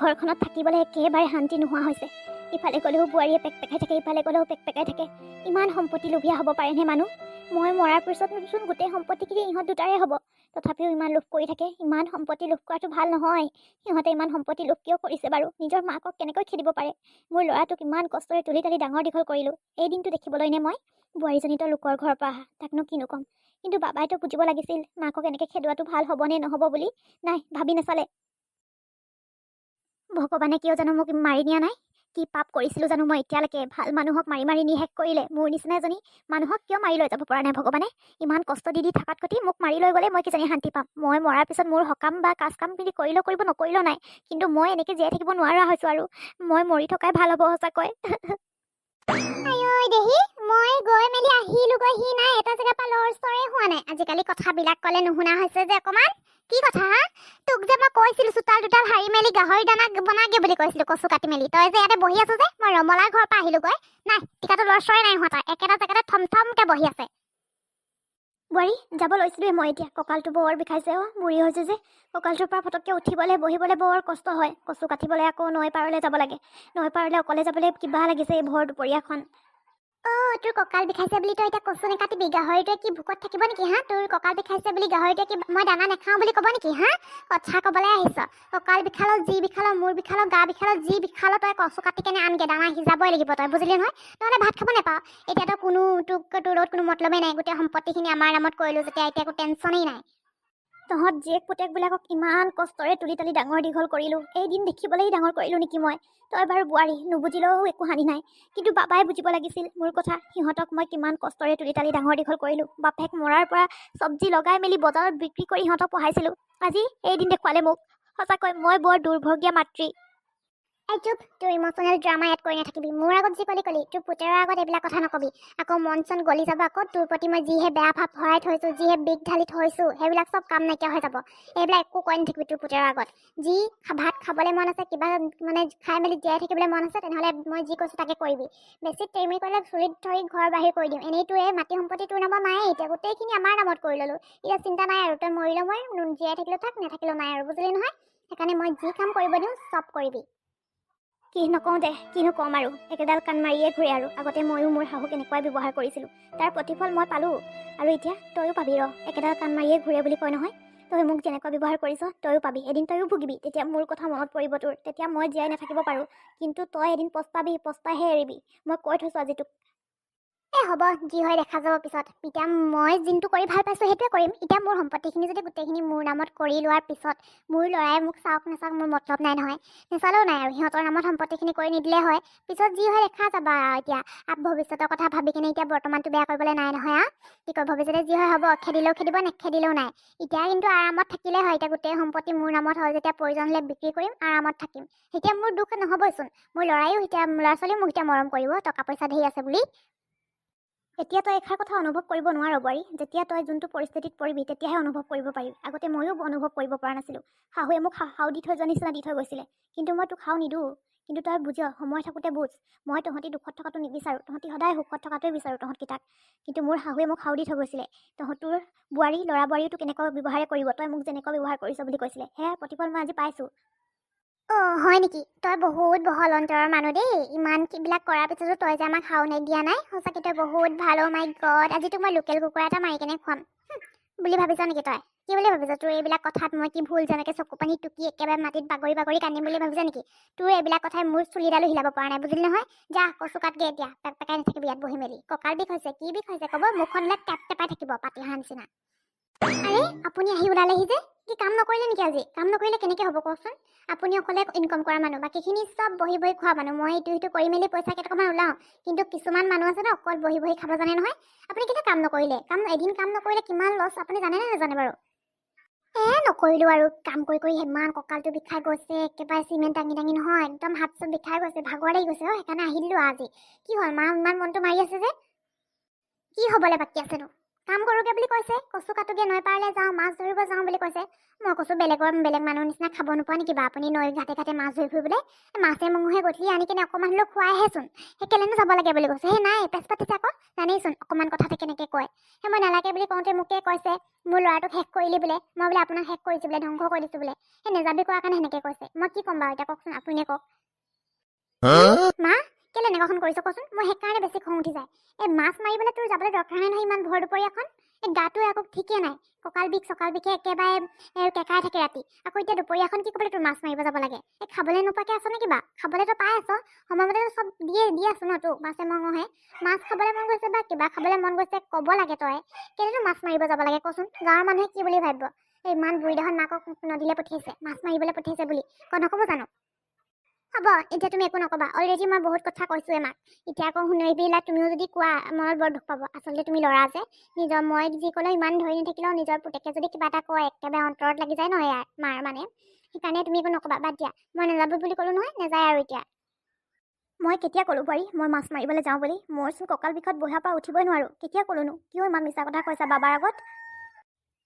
ঘৰখনত থাকিবলৈ একেবাৰে শান্তি নোহোৱা হৈছে। ইফালে গ'লেও বোৱাৰীয়ে পেক পেকাই থাকে ইফালে গ'লেও পেক পেকাই থাকে। ইমান সম্পত্তি লোভীয়া হ'ব পাৰেনে মানুহ? মই মৰাৰ পিছতচোন গোটেই সম্পত্তিখিনি ইহঁত দুটাৰে হ'ব। তথাপিও ইমান লোভ কৰি থাকে ইমান সম্পত্তি লোভ কৰাটো ভাল নহয়। সিহঁতে ইমান সম্পত্তি লোভ কিয় কৰিছে বাৰু? নিজৰ মাকক কেনেকৈ খেদিব পাৰে? মোৰ ল'ৰাটোক ইমান কষ্টৰে তুলি তালি ডাঙৰ দীঘল কৰিলোঁ। এই দিনটো দেখিবলৈনে মই? বোৱাৰীজনীতো লোকৰ ঘৰৰ পৰা অহা তাকনো কিনো ক'ম? কিন্তু বাবাইতো বুজিব লাগিছিল মাকক এনেকৈ খেদোৱাটো ভাল হ'বনে নহ'ব বুলি। নাই ভাবি নাচালে। ভগৱানে কিয় জানো মোক মাৰি নিয়া নাই? কি পাপ কৰিছিলোঁ জানো মই এতিয়ালৈকে? ভাল মানুহক মাৰি মাৰি নি শেষ কৰিলে। মোৰ নিচিনা এজনী মানুহক কিয় মাৰি লৈ যাব পৰা নাই ভগৱানে? ইমান কষ্ট দি দি থকাত কটি মোক মাৰি লৈ গ'লে মই কিজানি শান্তি পাম। মই মৰাৰ পিছত মোৰ সকাম বা কাজ কাম বুলি কৰিলেও কৰিব নকৰিলেও নাই। কিন্তু মই এনেকৈ জীয়াই থাকিব নোৱাৰা হৈছোঁ আৰু। মই মৰি থকাই ভাল হ'ব সঁচাকৈ। আজিকালি কথাবিলাক ক'লে নুশুনা হৈছে যে অকণমান কি কথা হা? তোক যে মই কৈছিলোঁ চোতাল তোতাল সাৰি মেলি গাহৰি দানা বনাগে বুলি কৈছিলোঁ কচু কাটি মেলি। তই যে ইয়াতে বহি আছো যে মই ৰমলাৰ ঘৰৰ পৰা আহিলোগৈ। নাই টিকাটো লৰ নাই হোৱা তাই একেটা জেগাতে থম থমকৈ বহি আছে। বোৱাৰী যাব লৈছিলোৱে মই এতিয়া। কঁকালটো বৰ বিষাইছে অ' বুঢ়ী হৈছে যে। কঁকালটোৰ পৰা ফটককৈ উঠিবলৈ বহিবলৈ বৰ কষ্ট হয়। কচু কাটিবলৈ আকৌ নৈ পাৰলৈ যাব লাগে। নৈ পাৰলৈ অকলে যাবলৈ কিবা লাগিছে এই ভৰ দুপৰীয়াখন। তোৰ কঁকাল বিষাইছে বুলি তই এতিয়া কচু নেকাটিবি গাহৰিটোৱে কি ভোকত থাকিব নেকি হা? তোৰ কঁকাল বিষাইছে বুলি গাহৰিটোৱে কি মই দানা নাখাওঁ বুলি ক'ব নেকি হা? কথা ক'বলৈ আহিছ। কঁকাল বিষালো যি বিষালো মূৰ বিষালো গা বিষালো যি বিষালো তই কচু কাটি কেনে আনগে দানা সিজাবই লাগিব তই বুজিলি নহয়? নহ'লে ভাত খাব নাপাওঁ এতিয়াতো কোনো তোক তোৰ লগত কোনো মতলবেই নাই গোটেই সম্পত্তিখিনি আমাৰ নামত কৰিলোঁ যেতিয়া এতিয়া একো টেনশ্যনেই নাই। তহঁত জীয়েক পুতেকবিলাকক ইমান কষ্টৰে তুলি তালি ডাঙৰ দীঘল কৰিলোঁ। এই দিন দেখিবলৈ ডাঙৰ কৰিলোঁ নেকি মই? তই বাৰু বোৱাৰী নুবুজিলেও একো হানি নাই। কিন্তু বাবাই বুজিব লাগিছিল মোৰ কথা। সিহঁতক মই কিমান কষ্টৰে তুলি তালি ডাঙৰ দীঘল কৰিলোঁ। বাপেক মৰাৰ পৰা চব্জি লগাই মেলি বজাৰত বিক্ৰী কৰি সিহঁতক পঢ়াইছিলোঁ। আজি এই দিন দেখুৱালে মোক। সঁচাকৈ মই বৰ দুৰ্ভগীয়া মাতৃ। এই চুপ তোৰ ইম'চনেল ড্ৰামা ইয়াত কৰি নাথাকিবি। মোৰ আগত যি কলি কলি তোৰ পুতেৰৰ আগত এইবিলাক কথা নকবি। আকৌ মন চন গলি যাব আকৌ তোৰ প্ৰতি মই যিহে বেয়া ভাৱ ভৰাই থৈছোঁ যিহে বিষ ঢালি থৈছোঁ সেইবিলাক চব কাম নাইকিয়া হৈ যাব। এইবিলাক একো কৈ নাথাকিবি তোৰ পুতেৰৰ আগত। যি ভাত খাবলৈ মন আছে কিবা মানে খাই মেলি জীয়াই থাকিবলৈ মন আছে তেনেহ'লে মই যি কৈছোঁ তাকে কৰিবি। বেছি তেৰমি কৰিলে চুৰিত ধৰি ঘৰ বাহিৰ কৰি দিম এনেইতো এই মাটি সম্পত্তি তোৰ নামত নায়েই এতিয়া গোটেইখিনি আমাৰ নামত কৰি ল'লোঁ। এতিয়া চিন্তা নাই আৰু তই মৰিলেও মই জীয়াই থাকিলেও থাক নাথাকিলেও নাই আৰু বুজিলি নহয়? সেইকাৰণে মই যি কাম কৰিব দিওঁ চব কৰিবি। কি নকওঁ দে কিনো ক'ম আৰু। একেডাল কাণ মাৰিয়ে ঘূৰে আৰু। আগতে ময়ো মোৰ শাহুক এনেকুৱাই ব্যৱহাৰ কৰিছিলোঁ। তাৰ প্ৰতিফল মই পালোঁ। আৰু এতিয়া তয়ো পাবি ৰ। একেডাল কাণ মাৰিয়ে ঘূৰে বুলি কয় নহয়? তই মোক যেনেকুৱা ব্যৱহাৰ কৰিছ তয়ো পাবি। এদিন তয়ো ভুগিবি। তেতিয়া মোৰ কথা মনত পৰিব তোৰ। তেতিয়া মই জীয়াই নাথাকিব পাৰোঁ। কিন্তু তই এদিন পস্তাবি পস্তাইহে এৰিবি। মই কৈ থৈছোঁ আজি তোক। এই হ'ব যি হয় দেখা যাব পিছত। এতিয়া মই যোনটো কৰি ভাল পাইছোঁ সেইটোৱে কৰিম। এতিয়া মোৰ সম্পত্তিখিনি যদি গোটেইখিনি মোৰ নামত কৰি লোৱাৰ পিছত মোৰ ল'ৰাই মোক চাওক নাচাওক মোৰ মতলব নাই নহয়। নেচালেও নাই আৰু সিহঁতৰ নামত সম্পত্তিখিনি কৰি নিদিলে হয়। পিছত যি হয় দেখা যাব আৰু এতিয়া। ভৱিষ্যতৰ কথা ভাবি কিনে এতিয়া বৰ্তমানটো বেয়া কৰিবলৈ নাই নহয় আ। কি কয় ভৱিষ্যতে যি হয় হ'ব খেদিলেও খেদিব নেখেদিলেও নাই। এতিয়া কিন্তু আৰামত থাকিলে হয় এতিয়া গোটেই সম্পত্তি মোৰ নামত হয় যেতিয়া প্ৰয়োজন হ'লে বিক্ৰী কৰিম আৰামত থাকিম। এতিয়া মোৰ দুখ নহ'বইচোন। মোৰ ল'ৰায়ো এতিয়া ল'ৰা ছোৱালীও মোক এতিয়া মৰম কৰিব টকা পইচা ধেৰ আছে বুলি। এতিয়া তই এষাৰ কথা অনুভৱ কৰিব নোৱাৰ বোৱাৰী। যেতিয়া তই যোনটো পৰিস্থিতিত পৰিবি তেতিয়াহে অনুভৱ কৰিব পাৰিবি। আগতে ময়ো অনুভৱ কৰিব পৰা নাছিলোঁ। শাহুৱে মোক সাও দি থৈ যোৱা নিচিনা দি থৈ গৈছিলে। কিন্তু মই তোক সাও নিদিওঁ কিন্তু তই বুজ সময় থাকোঁতে বুজ। মই তহঁতি দুখত থকাটো নিবিচাৰোঁ। তহঁতি সদায় সুখত থকাটোৱে বিচাৰোঁ তহঁতকেইটাক কিন্তু মোৰ শাহুৱে মোক সাও দি থৈ গৈছিলে। তহঁতৰ বোৱাৰী ল'ৰা বোৱাৰীও তোক এনেকুৱা ব্যৱহাৰে কৰিব। তই মোক যেনেকুৱা ব্যৱহাৰ কৰিছ বুলি কৈছিলে। সেয়া প্ৰতিফল মই আজি পাইছোঁ। হয় নেকি? তই বহুত বহল অন্তৰৰ মানুহ দেই। ইমান কিবিলাক কৰাৰ পিছতো তই যে আমাক সাও দিয়া নাই সঁচাকৈ তই বহুত ভাল অ' মাই গড। আজি তোক মই লোকেল কুকুৰা এটা মাৰি কেনে খুৱাম। বুলি ভাবিছ নেকি তই? কি বুলি ভাবিছ? তোৰ এইবিলাক কথাত মই কি ভুল? যেনেকৈ চকু পানী টুকি একেবাৰে মাটিত বাগৰি বাগৰি কান্দিম বুলি ভাবিছ নেকি? তোৰ এইবিলাক কথাই মোৰ চুলিডালো হিলাব পৰা নাই বুজিলি নহয়? যা কচু কাটগে এতিয়া। পেক পেকাই নাথাকিবি ইয়াত বহি মেলি। কঁকাল বিষ হৈছে কি বিষ হৈছে ক'ব? মুখখনলৈ টেপ টেপাই থাকিব পাতি হাঁহ নিচিনা। আৰে আপুনি আহি ওলালেহি যে। কি কাম নকৰিলে নেকি আজি? কাম নকৰিলে কেনেকৈ হ'ব কওকচোন? আপুনি অকলে ইনকম কৰা মানুহ। বাকীখিনি চব বহি বহি খোৱা মানুহ। মই ইটো সিটো কৰি মেলি পইচা কেইটকামান ওলাওঁ। কিন্তু কিছুমান মানুহ আছে ন অকল বহি বহি খাব জানে নহয়। আপুনি কেতিয়া কাম নকৰিলে? কাম এদিন কাম নকৰিলে কিমান লছ আপুনি জানেনে নাজানে বাৰু? এ নকৰিলোঁ আৰু। কাম কৰি কৰি ইমান কঁকালটো বিষাই গৈছে। একেবাৰে চিমেণ্ট দাঙি দাঙি নহয়। একদম হাত চাত বিষাই গৈছে। ভাগৰ লাগি গৈছে অ' সেইকাৰণে আহিলোঁ আজি। কি হ'ল? মা ইমান মনটো মাৰি আছে যে? কি হ'বলৈ বাকী আছেনো কাম কৰোগে বুলি কৈছে কচু কাটোগে নৈ পাৰলৈ যাওঁ মাছ ধৰিব যাওঁ বুলি কৈছে। মই কৈছো বেলেগৰ বেলেগ মানুহৰ নিচিনা খাব নোপোৱা নেকি বা? আপুনি নৈ ঘাটে ঘাটে মাছ ধৰি ফুৰিবলৈ মাছে মঙহে গধূলি আনি কিনে অকণমান হ'লেও খুৱাইহেচোন। সেই কেলেনো যাব লাগে বুলি কৈছে? সেই নাই পেচ পাতিছে আকৌ জানেইচোন অকণমান কথাতে কেনেকৈ কয়? সেই মই নালাগে বুলি কওঁতে মোকে কৈছে মোৰ ল'ৰাটোক শেষ কৰিলি বোলে মই বোলে আপোনাক শেষ কৰিছোঁ বোলে ধ্বংস কৰি দিছোঁ বোলে। সেই নেযাবি কোৱাৰ কাৰণে সেনেকৈ কৈছে। মই কি ক'ম বাৰু এতিয়া কওকচোন আপুনিয়ে কওক। মা কেলে এনেকুৱাখন কৰিছ কচোন? মই সেইকাৰণে বেছি খং উঠি যায়। এই মাছ মাৰিবলৈ তোৰ যাবলৈ দৰকাৰ নাই নহয় ইমান ভৰ দুপৰীয়াখন এই গাটো একো ঠিকেই নাই। কঁকাল বিষ চকাল বিষে একেবাৰে কেঁকাই থাকে ৰাতি। আকৌ এতিয়া দুপৰীয়াখন কি ক'বলৈ তোৰ মাছ মাৰিব যাব লাগে? এই খাবলৈ নোপোৱাকৈ আছ নে কিবা খাবলৈতো পাই আছ। সময়মতে চব দিয়ে দি আছো ন তোক মাছে মঙহে। মাছ খাবলৈ মন গৈছে বা কিবা খাবলৈ মন গৈছে ক'ব লাগে তই। কেলেনো মাছ মাৰিব যাব লাগে কচোন? গাঁৱৰ মানুহে কি বুলি ভাবিব? এই ইমান বুঢ়ীদেহত মাকক নদীলৈ পঠিয়াইছে মাছ মাৰিবলৈ পঠিয়াইছে বুলি। ক নক'ব জানো? হ'ব এতিয়া তুমি একো নক'বা। অলৰেডি মই বহুত কথা কৈছোঁৱে মাক। এতিয়া আকৌ শুনিবিলা তুমিও যদি কোৱা মনত বৰ দুখ পাব। আচলতে তুমি ল'ৰা যে নিজৰ মই যি ক'লেও ইমান ধৰি নাথাকিলেও নিজৰ পুতেকে যদি কিবা এটা কয় একেবাৰে অন্তৰত লাগি যায় নহয় ইয়াৰ মাৰ মানে। সেইকাৰণে তুমি একো নক'বা বাদ দিয়া। মই নাযাবো বুলি ক'লোঁ নহয় নাযায় আৰু এতিয়া। মই কেতিয়া ক'লোঁ বোৱাৰী? মই মাছ মাৰিবলৈ যাওঁ বুলি। মোৰচোন কঁকাল বিষত বহাৰ পৰা উঠিবই নোৱাৰোঁ। কেতিয়া ক'লোনো? কিয় ইমান মিছা কথা কৈছা? বাবাৰ আগত?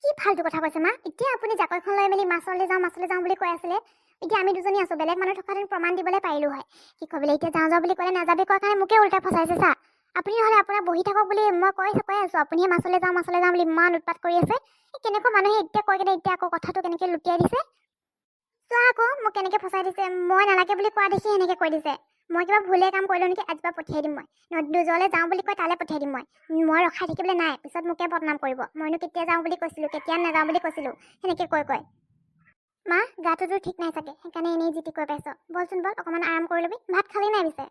কি ফাল্টু কথা কৈছে মা? এতিয়া আপুনি জাকৈখন লৈ মেলি মাছলৈ যাওঁ মাছলৈ যাওঁ বুলি কৈ আছিলে এতিয়া আমি দুজনী আছোঁ বেলেগ মানুহ থকাহেঁতেন প্ৰমাণ দিবলৈ পাৰিলোঁ হয়। কি ক'বলৈ এতিয়া যাওঁ যাওঁ বুলি ক'লে নাযাবি কোৱাৰ কাৰণে মোকে উল্টা ফচাইছে চা। আপুনি নহ'লে আপোনাৰ বহি থাকক বুলি মই কৈ কৈ আছোঁ। আপুনিহে মাছলৈ যাওঁ মাছলৈ যাওঁ বুলি ইমান উৎপাত কৰি আছে। এই কেনেকুৱা মানুহে এতিয়া কৈ কেনে এতিয়া আকৌ কথাটো কেনেকৈ লুটিয়াই দিছে? চোৱা আকৌ মোক কেনেকৈ ফচাই দিছে মই নালাগে বুলি কোৱা দেখি সেনেকৈ কৈ দিছে। মই কিবা ভুলে কাম কৰিলোঁ নেকি? আজিৰ পৰা পঠিয়াই দিম মই। দুজলৈ যাওঁ বুলি কয় তালৈ পঠিয়াই দিম মই। মই ৰখাই থাকিবলৈ নাই। পিছত মোকে বদনাম কৰিব। মইনো কেতিয়া যাওঁ বুলি কৈছিলোঁ কেতিয়া নাযাওঁ বুলি কৈছিলোঁ। সেনেকৈ কৈ কৈ। মা গাটোতো ঠিক নাই চাগে। সেইকাৰণে এনেই জিতি কৈ পাইছ। বলচোন বল অকণমান আৰাম কৰি ল'বি। ভাত খালি নাই পিছে?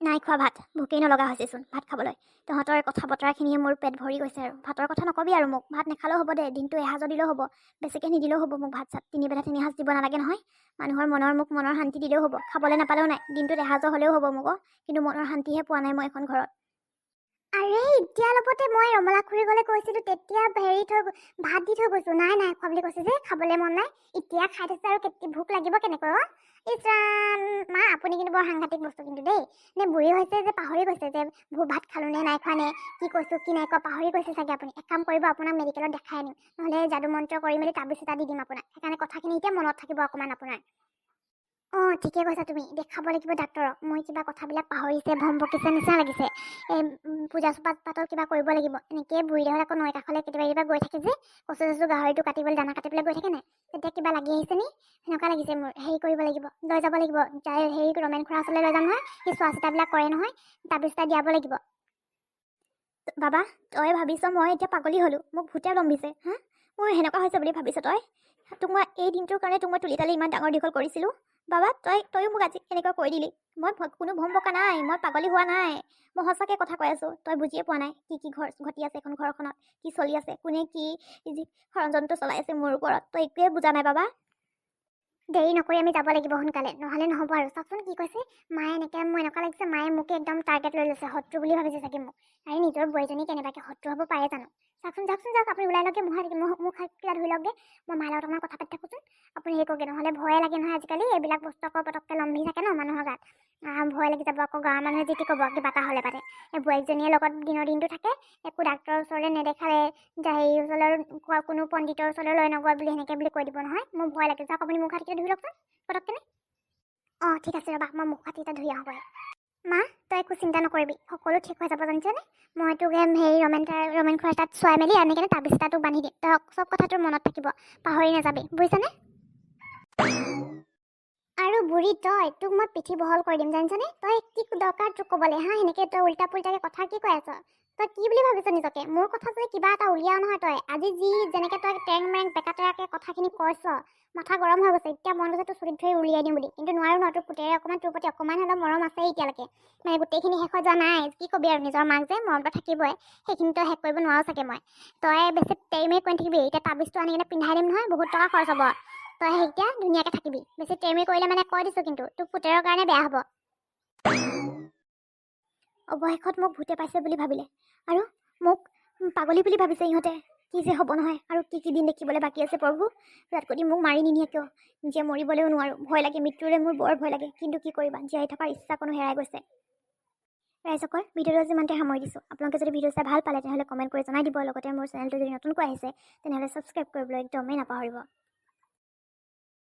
নাই খোৱা ভাত ভোকেই নলগা হৈছেচোন ভাত খাবলৈ। তহঁতৰ কথা বতৰাখিনিয়ে মোৰ পেট ভৰি গৈছে আৰু। ভাতৰ কথা নকবি আৰু মোক। ভাত নেখালেও হ'ব দে দিনটো এসাঁজৰ দিলেও হ'ব। বেছিকৈ নিদিলেও হ'ব মোক ভাত চাত। তিনিবেলা তিনি সাঁজ দিব নালাগে নহয়। মানুহৰ মনৰ মোক মনৰ শান্তি দিলেও হ'ব। খাবলৈ নাপালেও নাই। দিনটোত এসাঁজৰ হ'লেও হ'ব মোক কিন্তু মনৰ শান্তিহে পোৱা নাই মই এখন ঘৰত। আৰে এতিয়া অলপতে মই ৰমলা খুৰী গ'লে কৈছিলোঁ তেতিয়া হেৰি থৈ ভাত দি থৈ গৈছোঁ। নাই নাই খোৱা বুলি কৈছে যে খাবলৈ মন নাই। এতিয়া খাই থৈছে আৰু কেতিয়া ভোক লাগিব কেনেকৈ অ' ইছ ৰাম মা আপুনি কিন্তু বৰ সাংঘাতিক বস্তু কিন্তু দেই। নে বুঢ়ী হৈছে যে পাহৰি গৈছে যে ভাত খালোঁ নে নাই খোৱা নে কি কৈছোঁ কি নাই কোৱা পাহৰি গৈছে চাগে আপুনি। এক কাম কৰিব আপোনাক মেডিকেলত দেখাই আনিম নহ'লে যাদু মন্ত্ৰ কৰি মেলি তাবিজ এটা দি দিম আপোনাক। সেইকাৰণে কথাখিনি এতিয়া মনত থাকিব অকণমান আপোনাৰ। অঁ ঠিকে কৈছা তুমি। দেখাব লাগিব ডাক্তৰক। মই কিবা কথাবিলাক পাহৰিছে ভম ভকিছে নিচিনা লাগিছে। এই পূজা চোপা পাতল কিবা কৰিব লাগিব। এনেকৈ বুঢ়ী দেহত আকৌ নৈ কাষলৈ কেতিয়াবা কেতিয়াবা গৈ থাকে যে কচু চচু গাহৰিটো কাটিবলৈ দানা কাটিবলৈ গৈ থাকে নাই? তেতিয়া কিবা লাগি আহিছে নি? সেনেকুৱা লাগিছে মোৰ। হেৰি কৰিব লাগিব। লৈ যাব লাগিব। হেৰি ৰমেন খুৰা ওচৰলৈ লৈ যাম নহয়। সি চোৱা চিতাবিলাক কৰে নহয়। এটা দিয়াব লাগিব। বাবা তই ভাবিছ মই এতিয়া পাগলী হ'লোঁ। মোক ভূতে লম্বিছে হা? মোৰ সেনেকুৱা হৈছে বুলি ভাবিছ তই? তোক মই এই দিনটোৰ কাৰণে তোক মই তুলি তালি ইমান ডাঙৰ দীঘল কৰিছিলোঁ। বাবা তই তয়ো মোক আজি এনেকুৱা কৰি দিলি। মই কোনো ভম বকা নাই মই পাগলী হোৱা নাই। মই সঁচাকৈ কথা কৈ আছোঁ তই বুজিয়ে পোৱা নাই কি কি ঘৰ ঘটি আছে এখন ঘৰখনত কি চলি আছে কোনে কি ষড়যন্ত্ৰ চলাই আছে মোৰ ওপৰত। তই একোৱে বুজা নাই বাবা? দেৰি নকৰি আমি যাব লাগিব সোনকালে নহ'লে নহ'ব আৰু। চাওকচোন কি কৈছে? মায়ে এনেকৈ মোৰ এনেকুৱা লাগিছে মায়ে মোকে একদম টাৰ্গেট লৈ লৈছে শত্ৰু বুলি ভাবিছে চাগে মোক। আৰু নিজৰ বোৱাৰীজনী কেনেবাকৈ শত্ৰু হ'ব পাৰে জানো? চাওকচোন যাওকচোন যাওক আপুনি ওলাই লওঁগে মুখ মুখ মুখ হাত কিবা ধুই লওঁগে। মই মাৰ লগত অকণমান কথা পাতি থাকোঁচোন। আপুনি হেৰি কৰগে নহ'লে ভয়ে লাগে নহয় আজিকালি। এইবিলাক বস্তু আকৌ পটককৈ লম্ভি থাকে ন মানুহৰ গাত। ভয় লাগি যাব আকৌ গাঁৱৰ মানুহে যি ক'ব কিবা এটা হ'লে পাতে। এই বোৱাৰীজনীয়ে লগত দিনৰ দিনটো থাকে একো ডাক্তৰৰ ওচৰলৈ নেদেখালে হেৰি ওচৰলৈ কোৱা কোনো পণ্ডিতৰ ওচৰলৈ লৈ নগ'ল বুলি সেনেকৈ বুলি কৈ দিব নহয়। মোৰ ভয় লাগে যাওক আপুনি মুখ হাতকেইটা ধুই লওকচোন পটককেনে অঁ ঠিক আছে ৰ'বা মই মুখ হাতকেইটা ধুই আহোঁ বাৰু মা তই একো চিন্তা নকৰিবি সকলো ঠিক হৈ যাব জানিছনে? মই তোক হেৰি ৰমেন ৰমেন খুৰাৰ তাত চোৱাই মেলি আনি কেনে এটা তোক বান্ধি দিম। তই চব কথা তোৰ মনত থাকিব পাহৰি নাযাবি বুজিছনে? আৰু বুঢ়ী তই তোক মই পিঠি বহল কৰি দিম জানিছনে? তই কি দৰকাৰ তোক ক'বলৈ হা? সেনেকৈ তই উল্টা পুল্টাকৈ কথা কি কৈ আছ? তই কি বুলি ভাবিছ নিজকে? মোৰ কথা যদি কিবা এটা উলিয়াও নহয় তই আজি যি যেনেকৈ তই টেং মেং পেকা কথাখিনি কৈছ মাথা গৰম হৈ গৈছে এতিয়া মন গৈছে তোৰ চুলিত ধৰি উলিয়াই দিম বুলি। কিন্তু নোৱাৰো ন তোৰ পুতেৰে অকণমান তোৰ প্ৰতি অকণমান হ'লেও মৰম আছে এতিয়ালৈকে। মানে গোটেইখিনি শেষ হৈ যোৱা নাই কি ক'বি আৰু নিজৰ মাক যে মৰমটো থাকিবই সেইখিনি তই শেষ কৰিব নোৱাৰো চাগে মই। তই বেছি টেৰিমেৰি কৰি থাকিবি এতিয়া তাবিজটো আনি কিনে পিন্ধাই দিম নহয় বহুত টকা খৰচ হ'ব। তই সেই এতিয়া ধুনীয়াকৈ থাকিবি। বেছি টেৰিমেৰি কৰিলে মানে কৈ দিছোঁ কিন্তু তোৰ পুতেৰৰ কাৰণে বেয়া হ'ব। অৱশেষত মোক ভূতে পাইছে বুলি ভাবিলে। আৰু মোক পাগলী বুলি ভাবিছে ইহঁতে। কি যে হ'ব নহয় আৰু কি কি দিন দেখিবলৈ বাকী আছে প্ৰভু? তাত কৰি মোক মাৰি নিনিয়ে কিয়? নিজে মৰিবলৈও নোৱাৰোঁ। ভয় লাগে মৃত্যুৰে মোৰ বৰ ভয় লাগে। কিন্তু কি কৰিবা? জীয়াই থকাৰ ইচ্ছা কোনো হেৰাই গৈছে। ৰাইজসকল ভিডিঅ'টো আজি ইমানতে সামৰি দিছোঁ। আপোনালোকে যদি ভিডিঅ' চাই ভাল পালে তেনেহ'লে কমেণ্ট কৰি জনাই দিব। লগতে মোৰ চেনেলটো যদি নতুনকৈ আহিছে তেনেহ'লে ছাবস্ক্ৰাইব কৰিবলৈ একদমেই নাপাহৰিব।